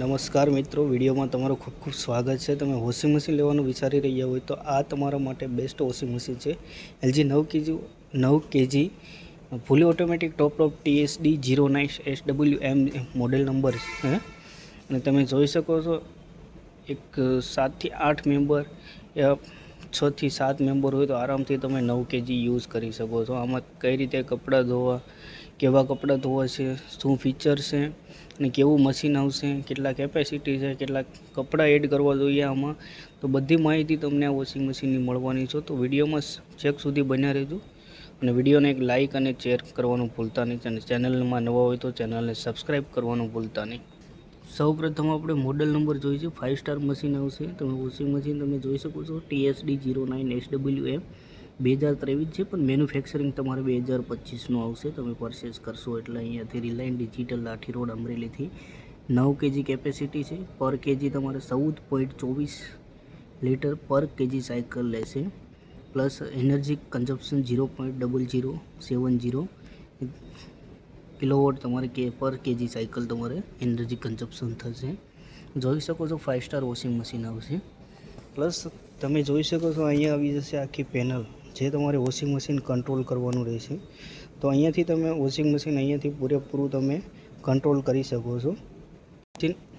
નમસ્કાર મિત્રો, વિડીયોમાં તમારું ખૂબ ખૂબ સ્વાગત છે. તમે વોશિંગ મશીન લેવાનું વિચારી રહ્યા હોય તો આ તમારા માટે બેસ્ટ વોશિંગ મશીન છે. એલજી નવ કેજી નવ KG fully automatic top top TSD zero nine S W M model number છે. અને તમે જોઈ શકો છો, એક સાતથી આઠ મેમ્બર છથી સાત મેમ્બર હોય તો આરામથી તમે નવ કેજી યુઝ કરી શકો છો. આમાં કઈ રીતે કપડાં ધોવા, કેવા કપડાં ધોવા છે, શું ફીચર છે અને કેવું મશીન આવશે, કેટલા કેપેસિટી છે, કેટલા કપડાં એડ કરવા જોઈએ આમાં, તો બધી માહિતી તમને આ વોશિંગ મશીનની મળવાની છે. તો વિડીયોમાં છેક સુધી બન્યા રહેજો અને વિડીયોને એક લાઇક અને શેર કરવાનું ભૂલતા નહીં. અને ચેનલમાં નવા હોય તો ચેનલને સબસ્ક્રાઈબ કરવાનું ભૂલતા નહીં. સૌપ્રથમ આપણે મોડલ નંબર જોઈશું ફાઇવ સ્ટાર મશીન આવશે. તમે વોશિંગ મશીન તમે જોઈ શકો છો. TSD zero nine S W M બે હજાર ત્રેવીસ છે, પણ મેન્યુફેક્ચરિંગ તમારે બે હજાર પચીસનું આવશે. તમે પરચેસ કરશો એટલે અહીંયાથી રિલાયન્સ ડિજિટલ લાઠી રોડ અમરેલીથી નવ કેજી કેપેસિટી છે. પર કેજી તમારે ચૌદ પોઈન્ટ ચોવીસ લીટર પર કેજી સાયકલ લેશે. Plus energy consumption zero point double zero seven zero kilowatt તમારે કે પર કેજી સાયકલ તમારે એનર્જી કન્ઝપ્શન થશે. જોઈ શકો છો ફાઇવ સ્ટાર વોશિંગ મશીન આવશે. પ્લસ તમે જોઈ શકો છો અહીંયા આવી જશે આખી પેનલ જે તમારે વોશિંગ મશીન કંટ્રોલ કરવાનું રહેશે, તો અહીંયાથી તમે વોશિંગ મશીન અહીંયાથી પૂરેપૂરું તમે કંટ્રોલ કરી શકો છો.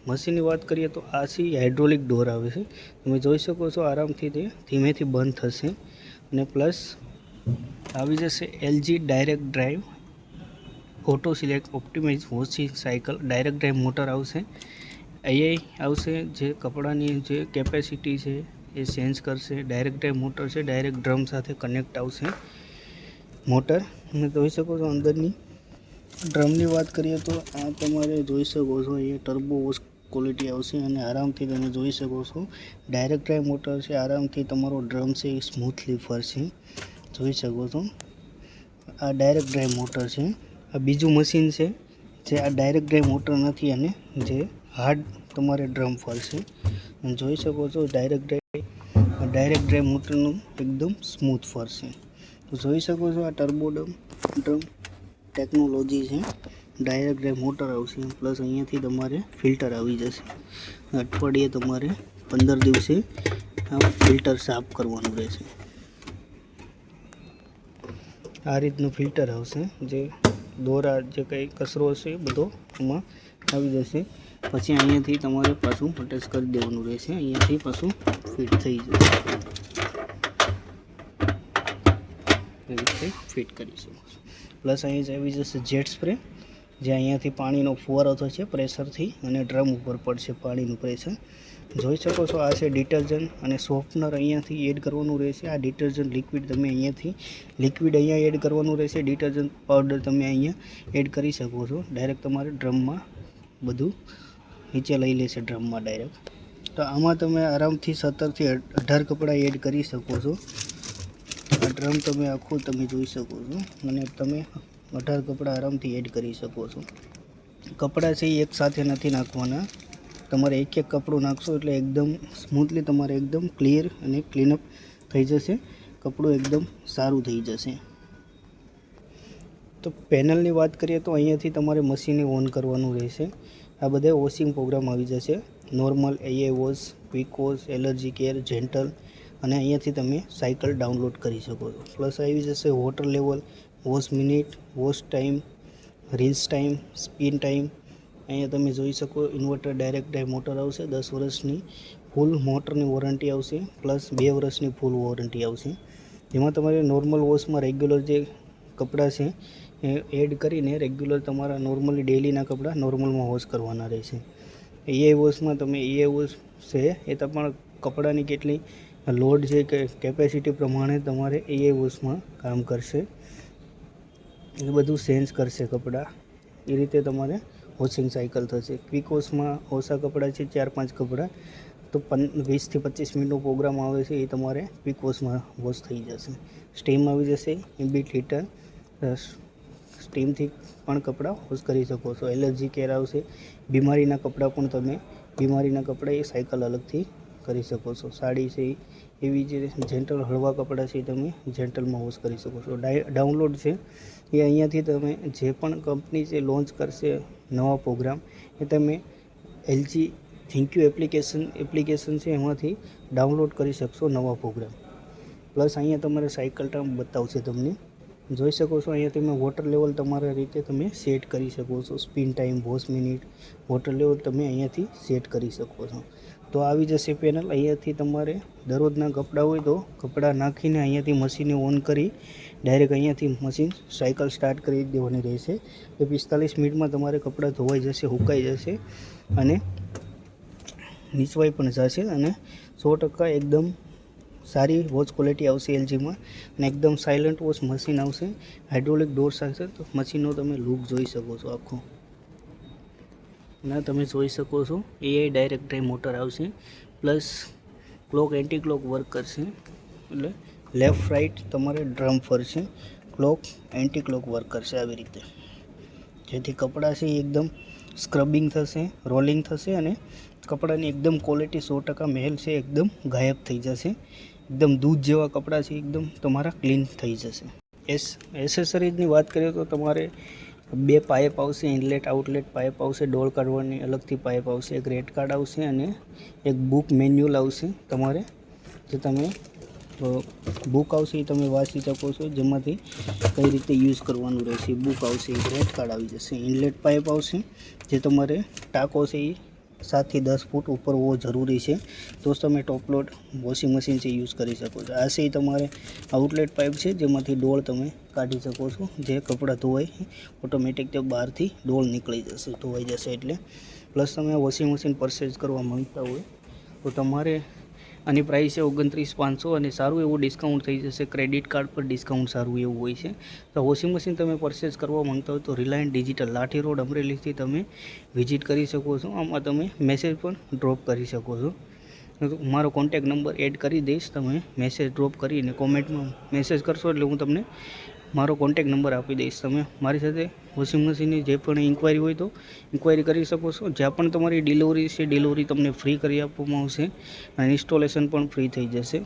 મશીનની વાત કરીએ તો આ સી હાઇડ્રોલિક ડોર આવે છે. તમે જોઈ શકો છો આરામથી તે ધીમેથી બંધ થશે અને પ્લસ આવી જશે LG direct drive auto select optimise washing cycle direct drive motor આવશે. અહીંયા આવશે જે કપડાની જે કેપેસિટી છે એ ચેન્જ કરશે ડાયરેક્ટ મોટર છે ડાયરેક્ટ ડ્રમ સાથે કનેક્ટ આવશે. મોટર તમે જોઈ શકો છો અંદરની. ડ્રમની વાત કરીએ તો આ તમારે જોઈ શકો છો, એ ટર્બો વોશ ક્વોલિટી આવશે અને આરામથી તમે જોઈ શકો છો. ડાયરેક્ટ ડ્રાઈવ મોટર છે, આરામથી તમારો ડ્રમ છે, એ સ્મૂથલી ફરશે જોઈ શકો છો. આ ડાયરેક્ટ ડ્રાઈવ મોટર છે. આ બીજું મશીન છે, જે આ ડાયરેક્ટ ડ્રાઈવ મોટર નથી અને જે હાર્ડ તમારે ડ્રમ ફરશે જોઈ શકો છો ડાયરેક્ટ ડ્રાઈવ ડાયરેક્ટ ડ્રાઈવ મોટરનું એકદમ સ્મૂથ ફરશે તો જોઈ શકો છો આ ટર્બો ડમ ડ્રમ ટેકનોલોજી છે. ડાયરેક્ટ ડ્રાઈવ મોટર આવશે પ્લસ અહીંયાથી તમારે ફિલ્ટર આવી જશે. અઠવાડિયે તમારે પંદર દિવસે આ ફિલ્ટર સાફ કરવાનું રહેશે. આ રીતનું ફિલ્ટર આવશે, જે દોરા જે કંઈ કચરો હશે એ બધો એમાં આવી જશે. પછી અહીંયાથી તમારે પાછું અટેચ કરી દેવાનું રહેશે. અહીંયાથી પાછું ફિટ થઈ જશે. એવી રીતે ફિટ કરી શકો છો. પ્લસ અહીં આવી જશે જેટ સ્પ્રે. જે અહીંયાથી પાણીનો ફુવારો થશે પ્રેશરથી અને ડ્રમ ઉપર પડશે પાણીનું પ્રેશર. જોઈ શકો છો આ છે ડિટર્જન્ટ અને સોફ્ટનર અહીંયાથી એડ કરવાનું રહેશે. આ ડિટર્જન્ટ લિક્વિડ તમે અહીંયાથી, લિક્વિડ અહીંયા એડ કરવાનું રહેશે. ડિટર્જન્ટ પાવડર તમે અહીંયા એડ કરી શકો છો. ડાયરેક્ટ તમારે ડ્રમમાં બધું નીચે લઈ લેશે ડ્રમમાં ડાયરેક્ટ. તો આમાં તમે આરામથી સત્તરથી અઢાર કપડાં એડ કરી શકો છો. આ ડ્રમ તમે આખું તમે જોઈ શકો છો. અને તમે અઢાર કપડાં આરામથી એડ કરી શકો છો. કપડાં છે એ એક સાથે નથી નાખવાના. તમારે એક એક કપડું નાખશો એટલે એકદમ સ્મૂથલી તમારે એકદમ ક્લિયર અને ક્લીનઅપ થઈ જશે. કપડું એકદમ સારું થઈ જશે. તો પેનલની વાત કરીએ તો અહીંયાથી તમારે મશીને ઓન કરવાનું રહેશે. આ બધા વોશિંગ પ્રોગ્રામ આવી જશે. નોર્મલ એએ wash quick wash allergy care gentle અને અહીંયાથી તમે સાયકલ ડાઉનલોડ કરી શકો છો. પ્લસ આવી જશે water level wash minute wash time rinse time, spin time. અહીંયા તમે જોઈ શકો ઇન્વર્ટર ડાયરેક્ટ ડાય મોટર આવશે, દસ વર્ષની ફૂલ મોટરની વોરંટી આવશે, પ્લસ બે વર્ષની ફૂલ વોરંટી આવશે. જેમાં તમારે નોર્મલ વોશમાં રેગ્યુલર જે કપડાં છે, એ એડ કરીને રેગ્યુલર તમારા નોર્મલી ડેલીના કપડાં નોર્મલમાં વોશ કરવાના રહેશે. એ વોશમાં તમે એ વોશ છે, એ તમારા કપડાની કેટલી લોડ છે કે કેપેસિટી પ્રમાણે તમારે એ વોશમાં કામ કરશે. એ બધું સેન્સ કરશે કપડાં. એ રીતે તમારે વોશિંગ સાયકલ થશે. ક્વિક વોશમાં ઓછા કપડાં છે, ચાર પાંચ કપડાં. તો પન વીસથી પચીસ મિનિટનો પ્રોગ્રામ આવે છે, એ તમારે ક્વિક વોશમાં વોશ થઈ જશે. સ્ટીમ આવી જશે, એ બી હીટર સ્ટીમથી પણ કપડાં વોશ કરી શકો છો. એલર્જી કેર આવશે, બીમારીના કપડાં પણ તમે, બીમારીના કપડાં એ સાયકલ અલગથી કરી શકો છો. સાડી છે, એવી જે જેન્ટલ હળવા કપડાં છે તમે જેન્ટલમાં વોશ કરી શકો છો. ડાઉનલોડ છે એ અહીંયાથી તમે જે પણ કંપની જે લોન્ચ કરશે નવા પ્રોગ્રામ, એ તમે LG thank you application application છે એમાંથી ડાઉનલોડ કરી શકશો નવા પ્રોગ્રામ. પ્લસ અહીંયા તમારે સાયકલ ટાઈમ બતાવશે તમને. જોઈ શકો છો અહીંયા તમે વોટર લેવલ તમારા રીતે તમે સેટ કરી શકો છો. Spin time, wash minute, water level તમે અહીંયાથી સેટ કરી શકો છો. તો આવી જશે પેનલ. અહીંયાથી તમારે દરરોજના કપડાં હોય તો કપડાં નાખીને અહીંયાથી મશીને ઓન કરી ડાયરેક્ટ અહીંયાથી મશીન સાયકલ સ્ટાર્ટ કરી દેવાની રહેશે. એ પિસ્તાલીસ મિનિટમાં તમારે કપડાં ધોવાઈ જશે સુકાઈ જશે અને નીચવાઈ પણ જશે અને સો ટકા એકદમ સારી વોચ ક્વોલિટી આવશે એલજીમાં અને એકદમ સાયલન્ટ વોચ મશીન આવશે. હાઇડ્રોલિક ડોર આવશે તો મશીનનો તમે લુક જોઈ શકો છો આખો. ના, તમે જોઈ શકો છો એઆઈ ડાયરેક્ટ ડ્રાઈવ મોટર આવશે. Plus clock anti clock work કરશે. એટલે લેફ્ટ રાઈટ તમારે ડ્રમ ફરશે, ક્લોક એન્ટી ક્લોક વર્ક કરશે આવી રીતે. જેથી કપડાં છે એકદમ સ્ક્રબિંગ થશે, રોલિંગ થશે અને કપડાની એકદમ ક્વોલિટી સો ટકા મહેલ છે, એકદમ ગાયબ થઈ જશે. એકદમ દૂધ જેવા કપડાં છે, એકદમ તમારા ક્લીન થઈ જશે. એસ, એસેસરીઝની વાત કરીએ તો તમારે બે પાઇપ આવશે, ઇનલેટ, આઉટલેટ પાઇપ આવશે, ડોળ કાઢવાની અલગથી પાઇપ આવશે, એક રેડ કાર્ડ આવશે અને એક બુક મેન્યુઅલ આવશે તમારે, જે તમે બુક આવશે એ તમે વાંચી શકો છો. જેમાંથી કઈ રીતે યુઝ કરવાનું રહેશે. બુક આવશે રેડ કાર્ડ આવી જશે ઇનલેટ પાઇપ આવશે, જે તમારે ટાંકો છે એ સાતથી દસ ફૂટ ઉપર હોવો જરૂરી છે. તો જ તમે ટોપલોડ વોશિંગ મશીન છે યુઝ કરી શકો છો. આ છે તમારે આઉટલેટ પાઇપ છે, જેમાંથી ડોળ તમે કાઢી શકો છો. જે કપડાં ધોવાય ઓટોમેટિક તે બહારથી ડોળ નીકળી જશે, ધોવાઈ જશે એટલે. પ્લસ તમે વોશિંગ મશીન પરચેઝ કરવા માંગતા હોય, તો તમારે આની પ્રાઇસ છે ઓગણત્રીસ પાંચસો અને સારું એવું ડિસ્કાઉન્ટ થઈ જશે. ક્રેડિટ કાર્ડ પર ડિસ્કાઉન્ટ સારું એવું હોય છે. તો વોશિંગ મશીન તમે પરચેસ કરવા માંગતા હોય તો રિલાયન્સ ડિજિટલ લાઠી રોડ, અમરેલીથી તમે વિઝિટ કરી શકો છો. આમાં તમે મેસેજ પણ ડ્રોપ કરી શકો છો. મારો કોન્ટેક નંબર એડ કરી દઈશ. તમે મેસેજ ડ્રોપ કરીને કોમેન્ટમાં મેસેજ કરશો એટલે હું તમને મારો કોન્ટેક નંબર આપી દઈશ તમે. મારી સાથે વોશિંગ મશીનની જે પણ ઇન્ક્વાયરી હોય તો ઇન્ક્વાયરી કરી શકો છો. જ્યાં પણ તમારી ડિલિવરી છે ડિલિવરી તમને ફ્રી કરી આપવામાં આવશે. અને ઇન્સ્ટોલેશન પણ ફ્રી થઈ જશે.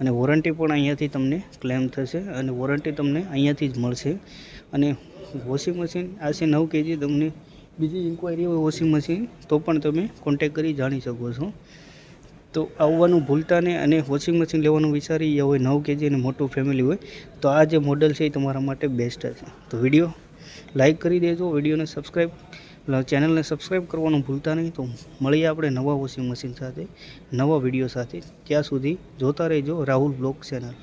અને વોરંટી પણ અહીંયાથી તમને ક્લેમ થશે અને વોરંટી તમને અહીંયાથી જ મળશે. અને વોશિંગ મશીન આ છે નવ કેજી. તમને બીજી ઇન્ક્વાયરી હોય વોશિંગ મશીન તો પણ તમે કોન્ટેક કરી જાણી શકો છો. તો આવવાનું ભૂલતા નહીં અને વોશિંગ મશીન લેવાનું વિચારી રહ્યા હોય નવ કેજી અને મોટું ફેમિલી હોય, તો આ જે મોડલ છે એ તમારા માટે બેસ્ટ છે. તો વીડિયો લાઈક કરી દેજો વિડીયોને સબસ્ક્રાઈબ ચેનલને સબસ્ક્રાઈબ કરવાનું ભૂલતા નહીં. તો મળીએ આપણે નવા વોશિંગ મશીન સાથે, નવા વીડિયો સાથે. ત્યાં સુધી જોતા રહેજો રાહુલ બ્લોગ ચેનલ